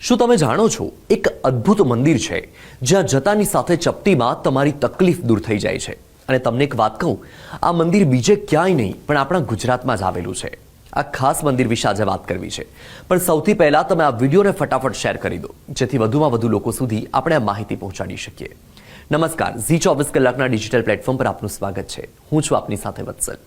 શું તમે જાણો છો? એક અદ્ભુત મંદિર છે, જ્યાં જતાની સાથે ચપટીમાં તમારી તકલીફ દૂર થઈ જાય છે. અને તમને એક વાત કહું, આ મંદિર બીજે ક્યાંય નહીં, પણ આપણા ગુજરાતમાં જ આવેલું છે. આ ખાસ મંદિર વિશે આજે વાત કરવી છે. પણ સૌથી પહેલાં તમે આ વિડીયોને ફટાફટ શેર કરી દો, જેથી વધુમાં વધુ લોકો સુધી આપણે આ માહિતી પહોંચાડી શકીએ. નમસ્કાર, ઝી ચોવીસ કલાકના ડિજિટલ પ્લેટફોર્મ પર આપનું સ્વાગત છે. હું છું આપની સાથે વત્સલ.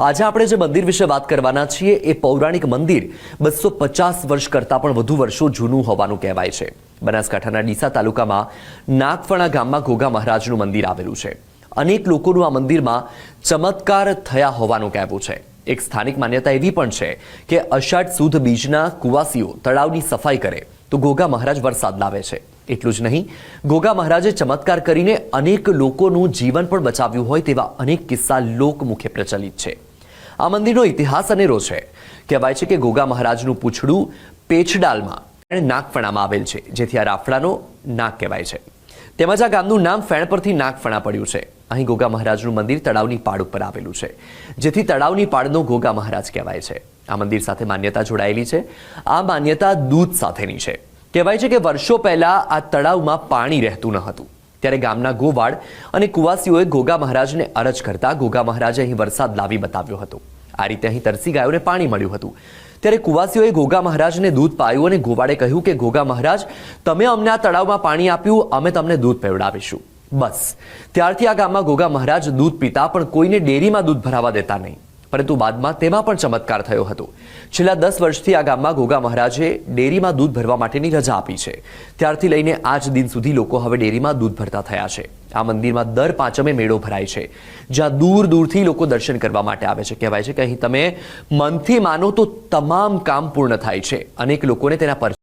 આજે આપણે જે મંદિર વિશે વાત કરવાના છીએ, એ પૌરાણિક મંદિર બસો પચાસ વર્ષ કરતાં પણ વધુ વર્ષો જૂનું હોવાનું કહેવાય છે. બનાસકાંઠાના ડીસા તાલુકામાં નાગફણા ગામમાં ઘોઘા મહારાજનું મંદિર આવેલું છે. અનેક લોકોનું આ મંદિરમાં ચમત્કાર થયા હોવાનું કહેવું છે. એક સ્થાનિક માન્યતા એવી પણ છે કે અષાઢ સુદ બીજના કુવાસીઓ તળાવની સફાઈ કરે તો ઘોઘા મહારાજ વરસાદ લાવે છે. એટલું જ નહીં ગોગા મહારાજે ચમત્કાર કરીને અનેક લોકોનું જીવન પણ બચાવ્યું હોય તેવા અનેક કિસ્સા લોકમુખે પ્રચલિત છે. આ મંદિરનો ઇતિહાસ અનેરો છે. કહેવાય છે કે ગોગા મહારાજનું પૂંછડું પેછડાલમાં અને નાગફણામાં આવેલ છે, જેથી આ રાફડાનો નાગ કહેવાય છે. તેમજ આ ગામનું નામ ફેણ પરથી નાગફણા પડ્યું છે. અહીં ગોગા મહારાજનું મંદિર તળાવની પાડ ઉપર આવેલું છે, જેથી તળાવની પાડનો ગોગા મહારાજ કહેવાય છે. આ મંદિર સાથે માન્યતા જોડાયેલી છે, આ માન્યતા દૂધ સાથેની છે. કહેવાય છે કે વર્ષો પહેલા આ તળાવમાં પાણી રહેતું ન હતું. ત્યારે ગામના ગોવાળ અને કુવાસીઓએ ગોગા મહારાજને અરજ કરતા ગોગા મહારાજે અહીં વરસાદ લાવી બતાવ્યો હતો. આ રીતે અહીં તરસી ગાયોને પાણી મળ્યું હતું. ત્યારે કુવાસીઓએ ગોગા મહારાજને દૂધ પાયું અને ગોવાળે કહ્યું કે, ગોગા મહારાજ, તમે અમને આ તળાવમાં પાણી આપ્યું, અમે તમને દૂધ પીવડાવીશું. બસ. ત્યારથી આ ગામમાં ગોગા મહારાજ દૂધ પીતા, પણ કોઈને ડેરીમાં દૂધ ભરાવા દેતા નહીં. પરંતુ બાદમાં તેમાં પણ ચમત્કાર થયો હતો. છેલ્લા દસ વર્ષથી આ ગામમાં ગોગા મહારાજે ડેરીમાં દૂધ ભરવા માટેની રજા આપી છે. ત્યારથી લઈને આજ દિન સુધી લોકો હવે ડેરીમાં દૂધ ભરતા થયા છે. આ મંદિરમાં દર પાંચમે મેળો ભરાય છે. જ્યાં દૂર દૂરથી લોકો દર્શન કરવા માટે આવે છે. કહેવાય છે કે અહીં તમે મનથી માનો તો તમામ કામ પૂર્ણ થાય છે. અનેક લોકોને તેના પર